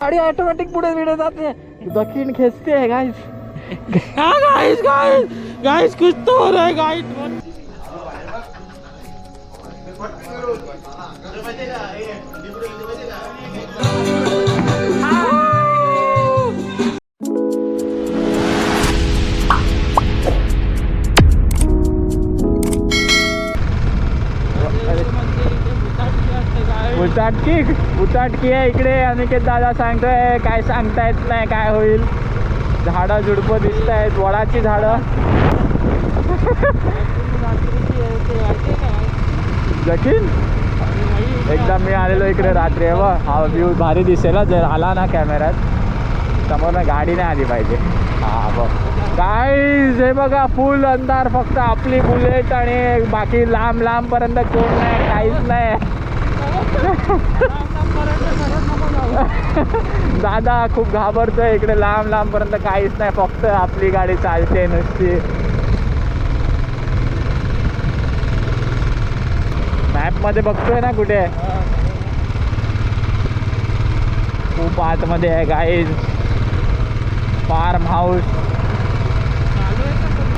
गाडी ऑटोमॅटिक पुढे विडे जाते दक्षिण खेचते आहे गाईस गाईस गाईस गाईस कुछ तो हो रहा है गाईस उचाटकी उचाटकी आहे इकडे. अनिकेत दादा सांगतोय काय सांगता येत नाही काय होईल. झाडं झुडपं दिसत आहेत वडाची झाडं. जखीन? एकदा मी आलेलो इकडे रात्री आहे बघ हा व्ह्यू भारी दिसेल जर आला ना कॅमेऱ्यात समोर ना गाडी नाही आली पाहिजे. हा बघ. काय हे बघा फुल अंधार फक्त आपली बुलेट आणि बाकी लांब लांब पर्यंत कोण नाही काहीच नाही. दादा खूप घाबरतोय इकडे. लांब लांब पर्यंत काहीच नाही. फक्त आपली गाडी चालते नुसती. मॅपमध्ये बघतोय ना कुठे? खूप आतमध्ये आहे गाईज फार्म हाऊस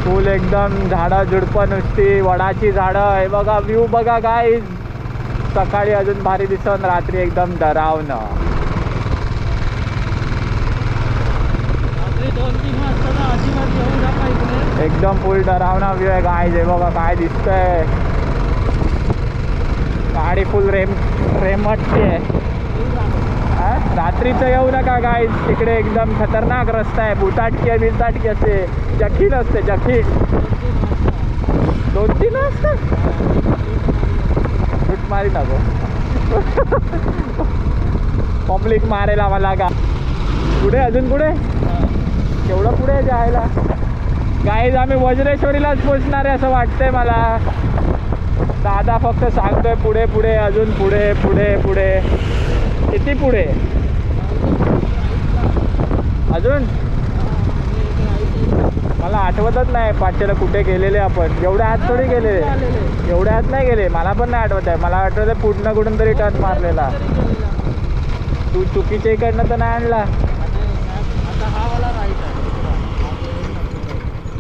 फुल एकदम झाडं झुडपं नुसती. वडाची झाडं. हे बघा व्ह्यू बघा गाईज सकाळी अजून भारी दिसन रात्री एकदम डरावणं एकदम फुल डरावना व्ह्यू आहे गाईज हे बघा काय दिसतंय. गाडी फुल रेम रेमटते हा? रात्रीचं येऊ नका गाईज तिकडे एकदम खतरनाक रस्ता आहे. बुटाटकी बिलताटकी असते जखीन असते जखीन दोन तीन असते मारी टाको. पब्लिक मारेल आम्हाला का? पुढे अजून पुढे केवढं पुढे जायला? गाईज आम्ही वज्रेश्वरीलाच पोचणार आहे असं वाटतंय मला. दादा फक्त सांगतोय पुढे पुढे अजून पुढे पुढे पुढे. किती पुढे? अजून? आठवतच नाही पाचशेला कुठे गेलेले आपण. एवढ्या आत थोडी गेलेले. एवढ्या आत नाही गेले. मला पण नाही आठवत आहे. मला आठवत आहे कुठून तरी टर्न मारलेला. तू चुकीच्या इकडनं तर नाही आणला.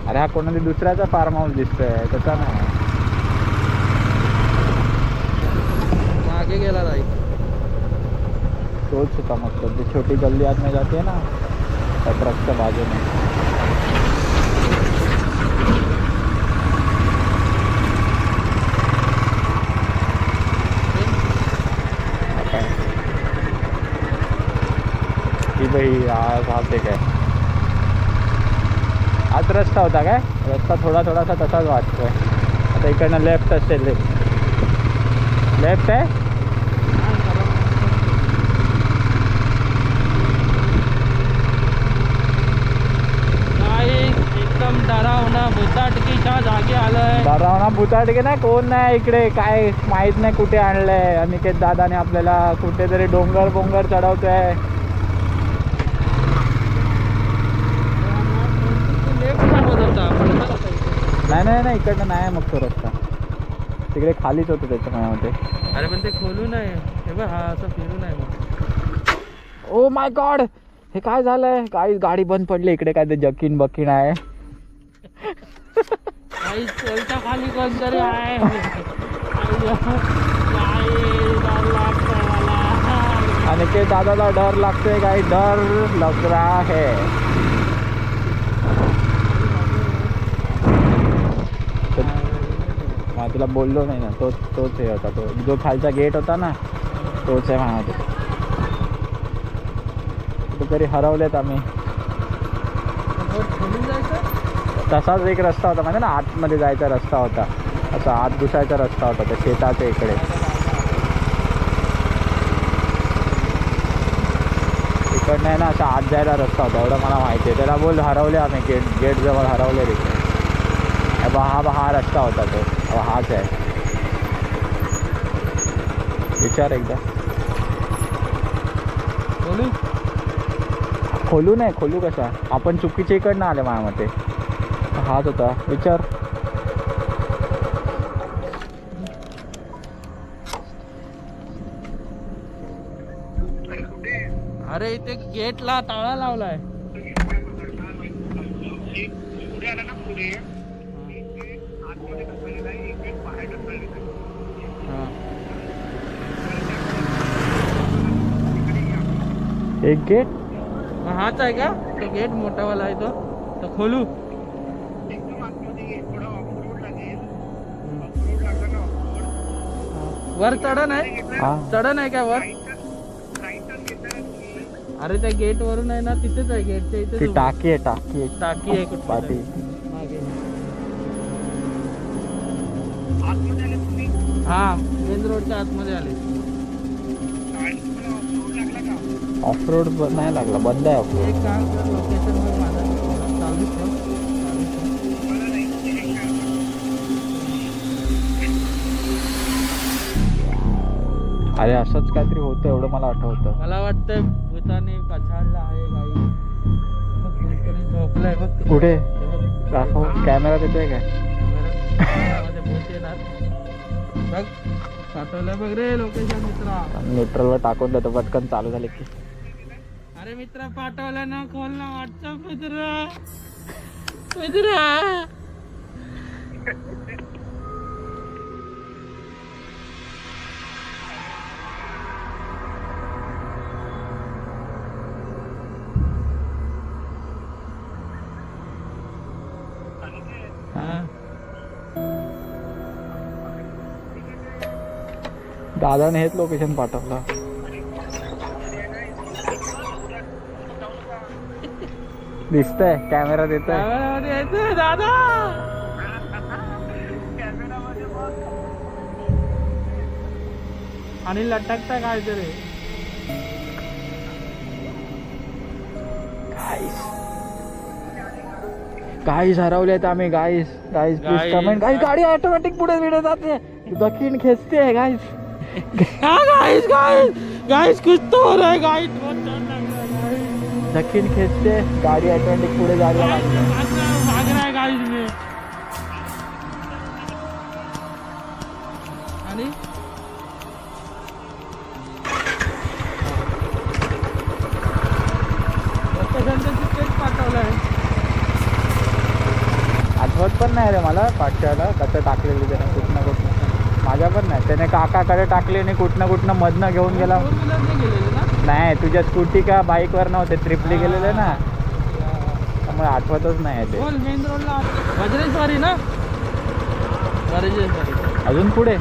अरे हा कोणाचा दुसऱ्याचा फार्म हाऊस दिसतोय. तसा नाही. मागे गेला राईट तोच होता मग छोटी गल्ली आत में जाती है ना ट्रकच्या बाजूने. ही बाई आज हा ते काय आज रस्ता होता काय? रस्ता थोडा थोडासा तसाच वाटतोय आता इकडनं लेफ्ट असेल लेफ्ट आहे एकदम डरावना भुताटके नाही कोण नाही इकडे? काय माहीत नाही कुठे आणलंय अनिकेत दादाने आपल्याला कुठेतरी डोंगर बोंगर चढवतोय लेफ्ट सांगत होता पण आता कसं? नाही नाही नाही इकडनं नाही मग तो रस्ता. तिकडे खालीच होतं त्याच्या मनामध्ये अरे पण ते खोलू नाही हे बघ हा असं फिरू नाही मग. Oh my God! हे काय झालंय? काही गाडी बंद पडली. इकडे काय ते जकीन बकीन आहे. काही चोलच्या खाली कोणतरी आहे. डर लागतंय मला. अनिकेत दादाला डर लागतोय काही डर लग रहा है. मला तुला बोललो नाही ना तो तोच हे होता तो जो खालचा गेट होता ना तोच आहे म्हणा ते कुठेतरी हरवलेत आम्ही. तसाच एक रस्ता होता म्हणजे ना आतमध्ये जायचा रस्ता होता. असा आत घुसायचा रस्ता होता त्या शेताच्या इकडे. इकडनं आहे ना असा आत जायला रस्ता होता एवढं मला माहिती आहे. त्याला बोल हरवले आम्ही गेट गेटजवळ हरवले तिकडे. हे हा हा रस्ता होता तो. हाच आहे विचार एकदा। खोलू? खोलू नाही खोलू कसा आपण चुकीच्या इकडनं आले माझ्या मते हाच होता विचार. अरे अरे इथे गेटला ताळा लावलाय. एक गेट हाच आहे का? तो गेट मोठावाला आहे तो. तो खोलू. वर चढण आहे. हा. चढण आहे का वर? अरे त्या गेट वरून आहे ना तिथेच आहे गेटच्या ती इथे टाकी आहे टाकी आहे. टाकी आहे तरी. मागे. हा मेन रोडच्या आतमध्ये आले. ऑफ रोड नाही लागला बंद आहे ऑफ ठेव. अरे असंच काहीतरी होतं एवढं मला आठवतं. मला वाटतं भूताने पछाडला आहे कोणतरी झोपलंय बघ. कुठे. दाखव कॅमेरा देतोय काय? कॅमेऱ्यामध्ये भूत येणार. बघ बघ रे लोकेशन मित्रा. न्यूट्रलवर टाकून देतो पटकन चालू झाले की. अरे मित्र पाठवलं ना खोल ना व्हॉट्सअप मित्र. मित्र. दादाने हेच लोकेशन पाठवलं. दिसतंय कॅमेरा येतोय दादा आणि लटकता काय तरी गाईस हरवले आहेत आम्ही गाईस गाईस प्लीज. कमेंट गाईस गाडी ऑटोमॅटिक पुढे पुढे जाते. दखीन खेचते गाईस गाइस गाइस गाइस कुछ तो हो रहा है गाइस दखीन खेचते गाडी ऑटोमॅटिक पुढे जायला लागली. में आणि आठवत पण नाही रे मला पाठच्याला कसं टाकलेली त्याने कुठनं कुठनं. माझ्या पण नाही. त्याने काकाकडे टाकली आणि कुठनं कुठनं मधनं घेऊन गेला. नाही तुझ्या स्कूटी का बाईकवर नव्हते? ट्रिपली गेलेले ना. त्यामुळे आठवतच नाही ते. मेन रोडला वज्रेश्वरी ना? अजून पुढे?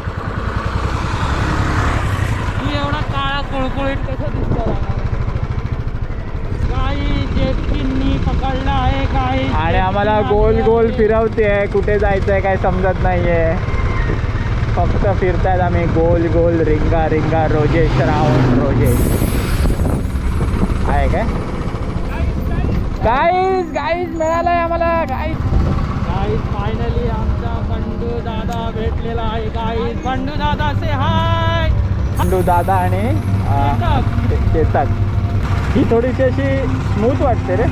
तू एवढा काळा कुळकुळीत कसं दिसतो पकडला आहे काही आणि आम्हाला गोल गोल फिरवते कुठे जायचंय काय समजत नाहीये. फक्त फिरतायत आम्ही. गोल गोल रिंगा रिंगा रोजेश राऊंड रोजेश. आहे काय? गाईज गाईज मिळालंय आम्हाला गाईज गाईज फायनली आमचा बंडू दादा भेटलेला आहे. गाईज बंडू दादा से हाय खंडू दादा आणि अं, ते- चेतक. ही थोडीशी अशी स्मूथ वाटते रे.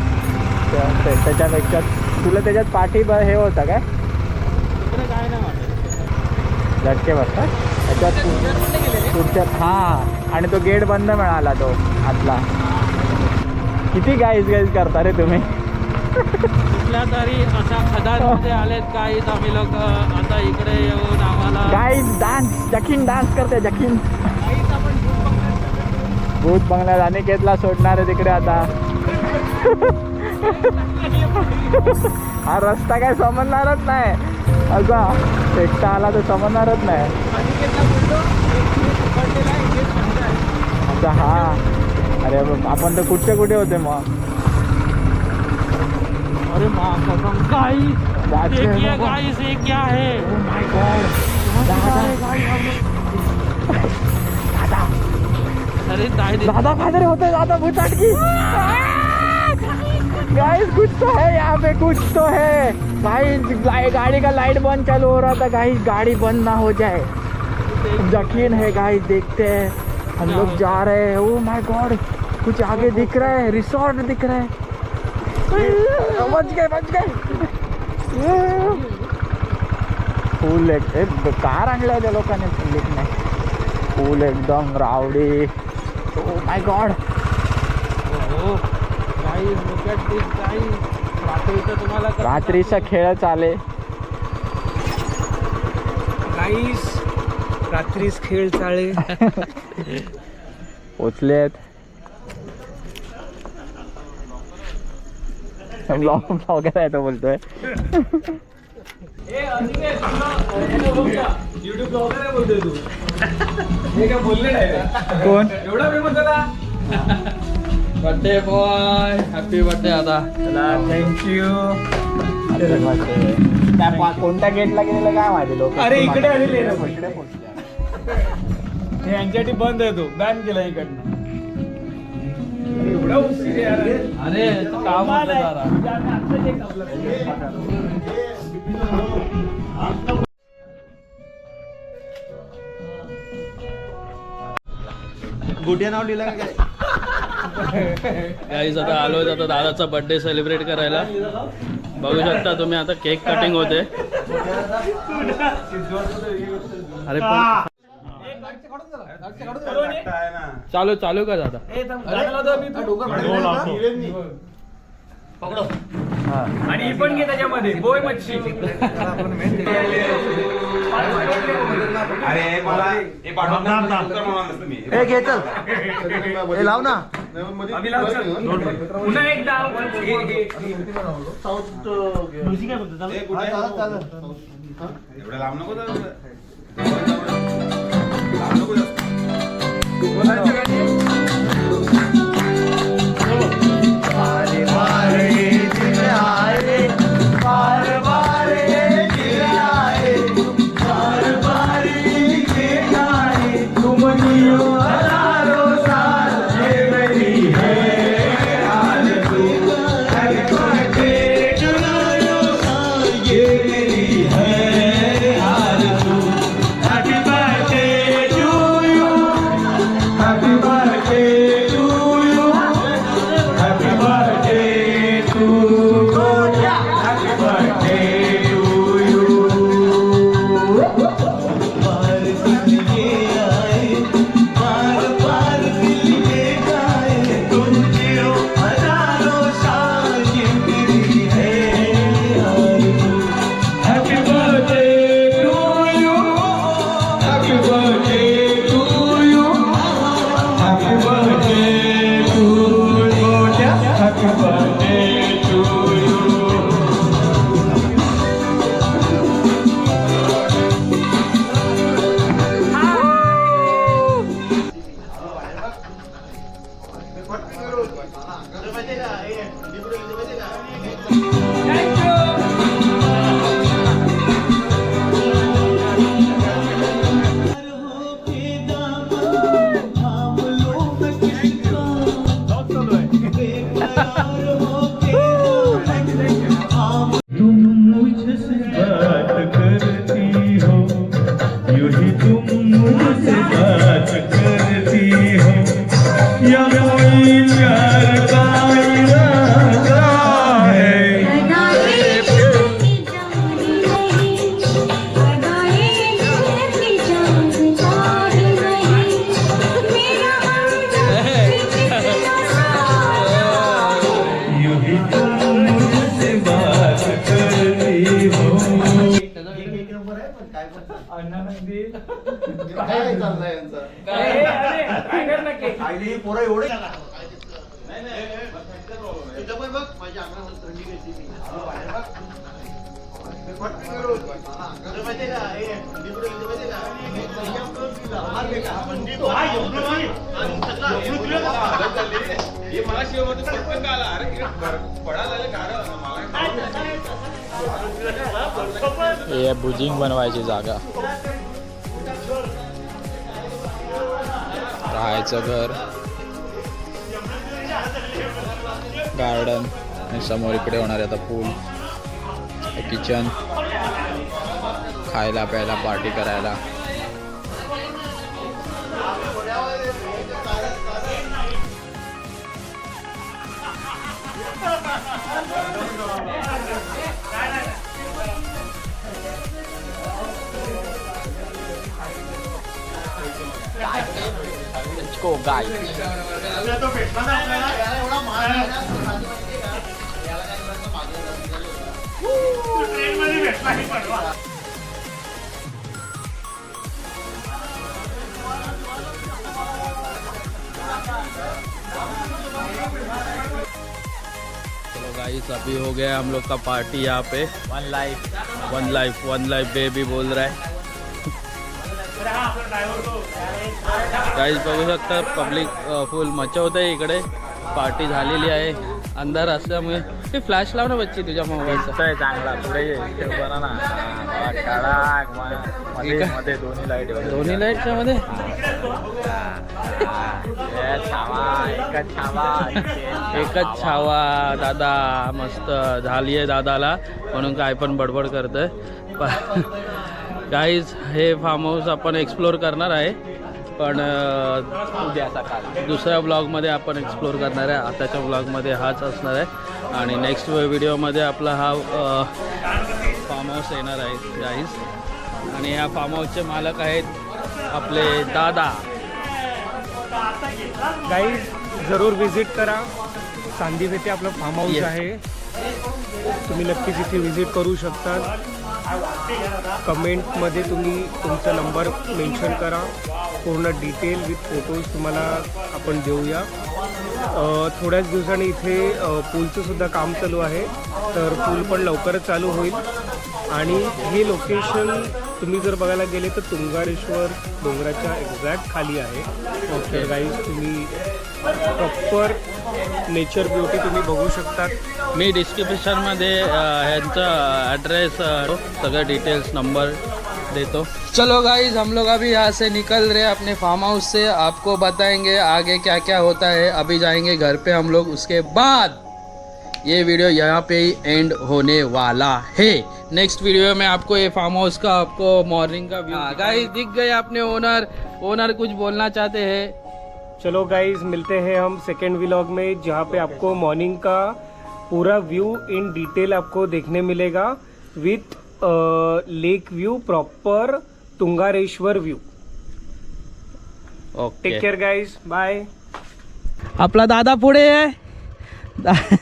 त्या- त्या- त्याच्यापेक्षा तुला त्याच्यात पाठी ब- हे होतं काय? काय नाही वाटत. झटके बसतात. त्याच्यात पुढच्यात हां. आणि तो गेट बंद मिळाला तो आतला. किती गाईज गाईज करता रे तुम्ही? कुठल्या तरी अशा खदानमध्ये आलेत गाईज आम्ही लोक आता इकडे येऊन आम्हाला गाईज डान्स जखीन डान्स करते जखीन. भूत बंगल्यात अनिकेतला सोडणार आहे तिकडे आता. हा रस्ता काय समजणारच नाही. असा एकटा आला तर समजणारच नाही. अच्छा हा. अरे आपण तर कुठचे कुठे होते मग अरे माँ कसम गाइस देखिए गाइस ये क्या है? Oh. दादा। दादा। अरे दादा काहीतरी होते दादा भूताटकी गाइस कुछ तो है यहाँ पे कुछ तो है। भाई गाड़ी का लाइट बंद चालू हो रहा था गाइस गाड़ी बंद ना हो जाए। यकीन है गाइस देखते हैं। हम लोग जा रहे हैं। ओ माय गॉड कुछ आगे दिख रहा है रिसोर्ट दिख रहा है। बच गए बच गए। फुल एक कार आणलाय त्या लोकांनी फुल्लीत नाही फुल एकदम रावडी ओ माय गॉड रात्रीचं? खेळ चाले गाईस रात्रीच खेळ चाळे. पोचलेत ब्लॉग ब्लॉगर आहे तो बोलतोय. हे कोण? एवढा फेमस झाला. बर्थडे बॉय हॅपी बर्थडे आता थँक्यू त्या कोणत्या गेटला गेलेलं काय माहिती लोक? अरे इकडे आलेले ना. यांच्यासाठी बंद आहे तो. बॅन केला इकडनं. एवढा उशीर आहे यार. अरे काम होतं जरा. आम्ही आत्ताच एक आपलं गाईज आता आलोय आता दादाचा बर्थडे सेलिब्रेट करायला. बघू शकता तुम्ही आता केक कटिंग होते. अरे पण चालू चालू का दादा. आणि ही पण घे त्याच्यामध्ये बोय मच्छी. अरे मला हे पाठवून द्या. उत्तर म्हणून नसतं मी. ए घे चल. ए लाव ना. पुन्हा एकदा. ए, कुठे आहे? एवढं लांब नको जाऊ. लांब नको जाऊ. काय चाललंय यांचं ए, काय कर ना केक? आईली पोरं एवढे तिथं पण बघ माझ्या थंडी मी. बाहेर बघ. हे? हे. हे मला आला अरे पडायला. मला हे बुजिंग बनवायची जागा राहायचं घर. गार्डन आणि समोर इकडे होणार आहे आता पूल किचन खायला प्यायला पार्टी करायला. को guys चलो गाइस अभी हो गया हम लोग का पार्टी यहाँ पे। One life one life one life baby बोल रहा है। गाईज बघू शकता पब्लिक फुल मचवत आहे इकडे. पार्टी झालेली आहे. अंधार असल्यामुळे. ते फ्लॅश लाव ना बच्ची तुझ्या मोबाईलचा चांगला. पुढे ये. ते बघा ना. हा, कडक म- मध्ये ठीक आहे. मध्ये दोन्ही लाइट दोन्ही लाईटच्या मध्ये. छावा एकच छावा एकच छावा दादा. मस्त. झाली आहे दादाला. म्हणून काय पण बडबड करतोय. गाईज हे फार्म हाऊस आपण एक्सप्लोर करणार आहे. पण उद्या सकाळी दुसऱ्या ब्लॉगमध्ये आपण एक्सप्लोर करणार आहे. आताच्या ब्लॉगमध्ये हाच असणार आहे. आणि नेक्स्ट व्हिडिओमध्ये आपला हा फार्म हाऊस येणार आहे गाईज आणि या फार्म हाऊसचे मालक आहेत आपले दादा. गाईज जरूर विजिट करा. सांदीप येथे आपलं फार्म हाऊस. आहे. तुम्ही नक्कीच इथे विजिट करू शकता कमेंटमध्ये तुम्ही तुमचा नंबर मेन्शन करा. पूर्ण डिटेल विथ फोटोज तुम्हाला आपण देऊया. थोड्याच दिवसांनी इथे अ, पूलचं सुद्धा काम चालू आहे. तर पूल पण लवकरच चालू होईल. आणि हे लोकेशन तुम्ही जर बघायला गेले तर तुंगारेश्वर डोंगराच्या एक्झॅक्ट खाली आहे. ओके गाईज तुम्ही प्रॉपर नेचर ब्युटी तुम्ही बघू शकतात. मी डिस्क्रिप्शनमध्ये ह्यांचा ॲड्रेस सगळं डिटेल्स नंबर देतो. चलो गाइज़ हम लोग अभी यहाँ से निकल रहे हैं अपने फार्म हाउस से। आपको बताएँगे आगे क्या क्या होता है। अभी जाएँगे घर पे हम लोग। उसके बाद ये वीडियो यहाँ पे ही एंड होने वाला है। नेक्स्ट वीडियो में आपको ये फार्म हाउस का आपको मॉर्निंग का व्यू गाइस दिख गए अपने ओनर ओनर कुछ बोलना चाहते हैं? चलो गाइज मिलते हैं हम सेकेंड व्लॉग में जहाँ पे आपको मॉर्निंग का पूरा व्यू इन डिटेल आपको देखने मिलेगा with lake view proper Tungareshwar view okay take care guys bye आपला दादा पुढे आहे. दा-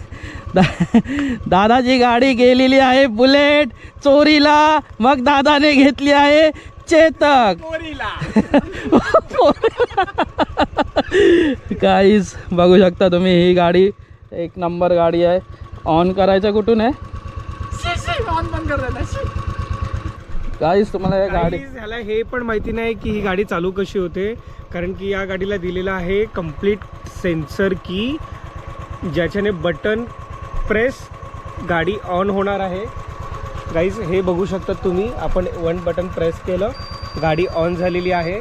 दा- दादाची गाडी गेलेली आहे बुलेट चोरीला. मग दादाने घेतली आहे. चेतक. काहीच बघू शकता तुम्ही ही गाडी एक नंबर गाडी आहे. ऑन करायचं कुठून आहे? काहीच तुम्हाला या गाडी ह्याला हे पण माहिती नाही की ही गाडी चालू कशी होते कारण की या गाडीला दिलेलं आहे कंप्लीट सेन्सर की ज्याच्याने बटन प्रेस गाडी ऑन होणार आहे. गाईज हे बघू शकता तुम्ही. आपण वन बटन प्रेस केलं. गाडी ऑन झालेली आहे.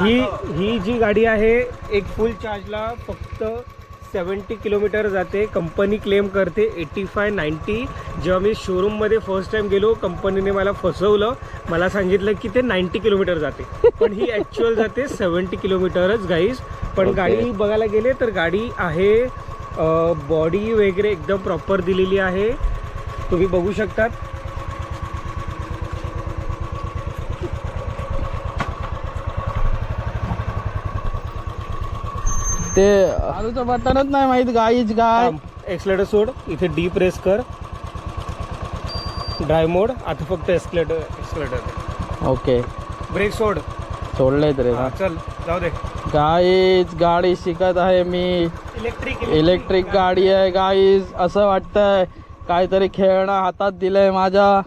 ही ही जी गाडी आहे एक फुल चार्जला फक्त सेवन्टी किलोमीटर जाते. कंपनी क्लेम करते एटी फाय नाईन्टी जेव्हा मी शोरूममध्ये फर्स्ट टाइम गेलो कंपनीने मला फसवलं. मला सांगितलं की ते नाईन्टी किलोमीटर जाते. पण ही ॲक्च्युअल जाते सेवन्टी किलोमीटरच गाईज पण Okay. गाडी बघायला गेले तर गाडी आहे बॉडी वगैरे एकदम प्रॉपर दिलेली आहे. तुम्ही बघू शकतात. ते चालूचं बटनच नाही माहीत गाईच गाय. एक्सलेटर सोड. इथे डी प्रेस कर. ड्राय मोड आता फक्त एक्सलेटर एक्सलेटर ओके. ब्रेक सोड. सोडलंय रे. हा, चल. जाऊ दे. गाईज गाडी शिकत आहे मी. इलेक्ट्रिक इलेक्ट्रिक गाडी आहे गाईज असं वाटतंय. काहीतरी खेळणं हातात दिलंय माझ्या.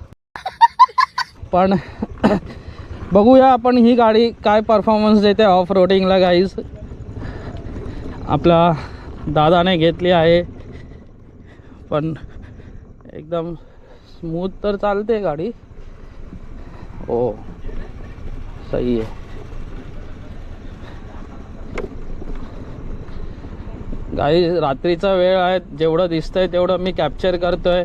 पण बघूया आपण ही गाडी काय परफॉर्मन्स देते ऑफ रोडिंगला गाईज आपला दादाने घेतली आहे. पण एकदम स्मूथ तर चालते गाडी. हो सही आहे. काही रात्रीचा वेळ आहे जेवढं दिसतंय तेवढं मी कॅप्चर करतोय.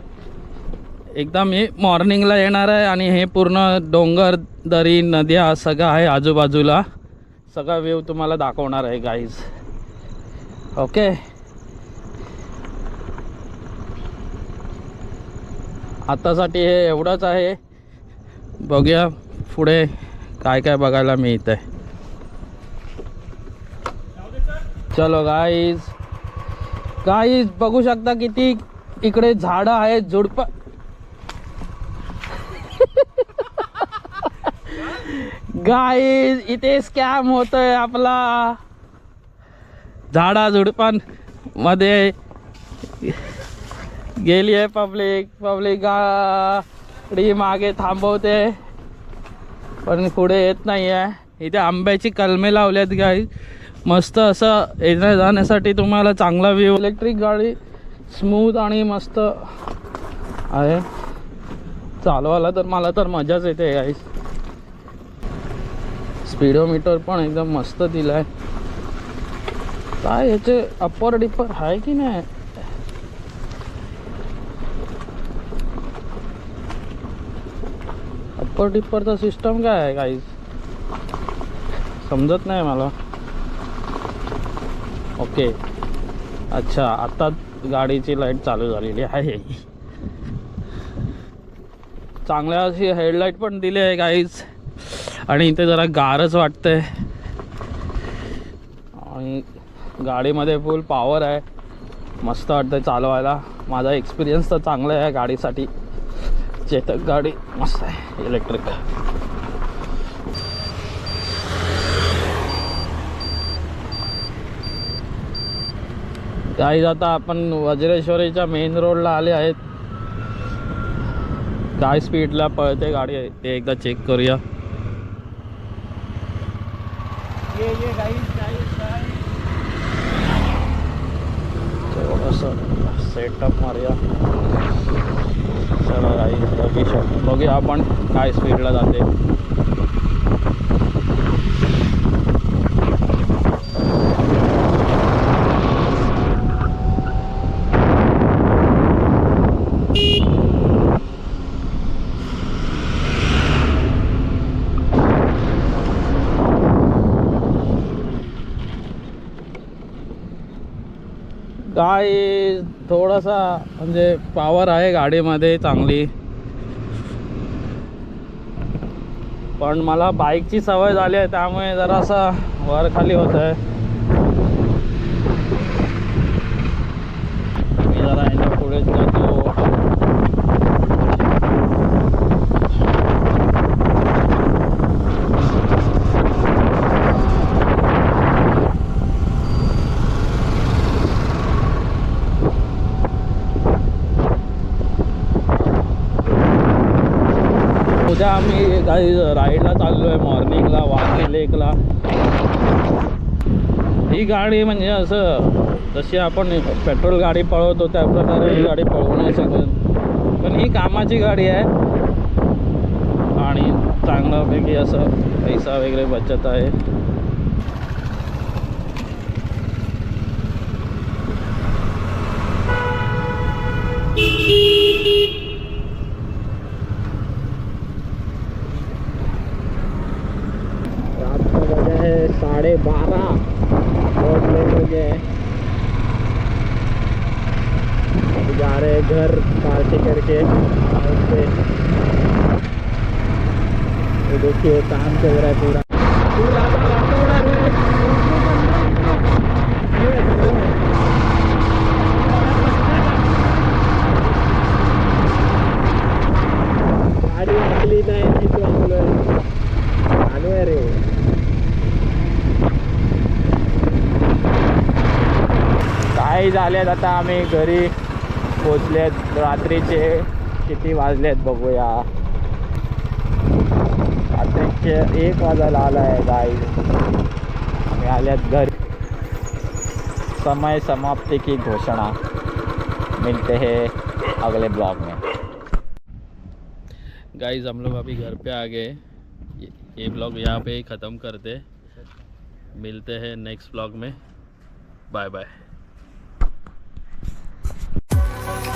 एकदा मी मॉर्निंगला येणार आहे आणि हे पूर्ण डोंगर दरी नद्या सगळं आहे आजूबाजूला. सगळा व्ह्यू तुम्हाला दाखवणार आहे गाईज ओके आतासाठी हे एवढंच आहे. बघूया पुढे काय काय बघायला मिळतंय. चलो गाईज काही बघू शकता किती इकडे झाड आहेत झुडप गाई इथे स्कॅम होतोय आपला. झाडा झुडपां मध्ये गेली आहे पब्लिक पब्लिक गाडी मागे थांबवते. पण पुढे येत नाही आहे इथे आंब्याची कलमे लावल्यात गाई मस्त असं येण्या जाण्यासाठी तुम्हाला चांगला व्ह्यू इलेक्ट्रिक गाडी स्मूथ आणि मस्त आहे. चालवायला तर मला तर मजाच येते गाईस स्पीडोमीटर पण एकदम मस्त दिलाय. काय याचे अप्पर डिप्पर आहे की नाही? अप्पर डिप्परचा सिस्टम काय आहे काहीच समजत नाही मला. ओके. अच्छा आता गाडीची लाइट चालू झालेली आहे. चांगल्या अशी हेडलाईट पण दिली आहे काहीच आणि इथे जरा गारच वाटतंय. आणि गाडीमध्ये फुल पॉवर आहे. मस्त वाटतंय चालवायला. माझा एक्सपिरियन्स तर चांगला आहे गाडीसाठी. चेतक गाडी मस्त आहे. इलेक्ट्रिक काही आता आपण वज्रेश्वरीच्या मेन रोडला आले आहेत. काय स्पीडला पळते गाडी. ते एकदा चेक करूया. सेटअप मारूया. चला शक बघूया आपण काय स्पीडला जाते. काय थोडासा म्हणजे पॉवर आहे गाडीमध्ये चांगली. पण मला बाईकची सवय झाली आहे त्यामुळे जरासा वर खाली होत आहे मी जरा पुढेच पुढे जातो उद्या आम्ही काही राईडला चाललो आहे मॉर्निंगला वाकी लेकला ही गाडी म्हणजे असं जशी आपण पेट्रोल गाडी पळवतो त्या प्रकारे ही गाडी पळवू नाही शकत. पण ही कामाची गाडी आहे. आणि चांगल्यापैकी असं पैसा वगैरे बचत आहे रात का बजा है साढ़े बारह बहुत लेट हो गए हैं। अभी जा रहे हैं घर पार्टी करके आराम से ये देखिए काम चल रहा है पूरा गाडी आपली नाही तिथं आपलं चालू आहे रे काय झालेत आता आम्ही घरी पोचलेत. रात्रीचे किती वाजलेत बघूया. रात्रीचे एक वाजायला आला आहे गाई आम्ही आल्यात घरी. समय समाप्ति की घोषणा. मिलते हैं अगले ब्लॉग में. गाइज हम लोग अभी घर पे आ गए. ये- ये ब्लॉग यहाँ पे ही ख़त्म करते. मिलते हैं नेक्स्ट ब्लॉग में. Bye bye フフフフ。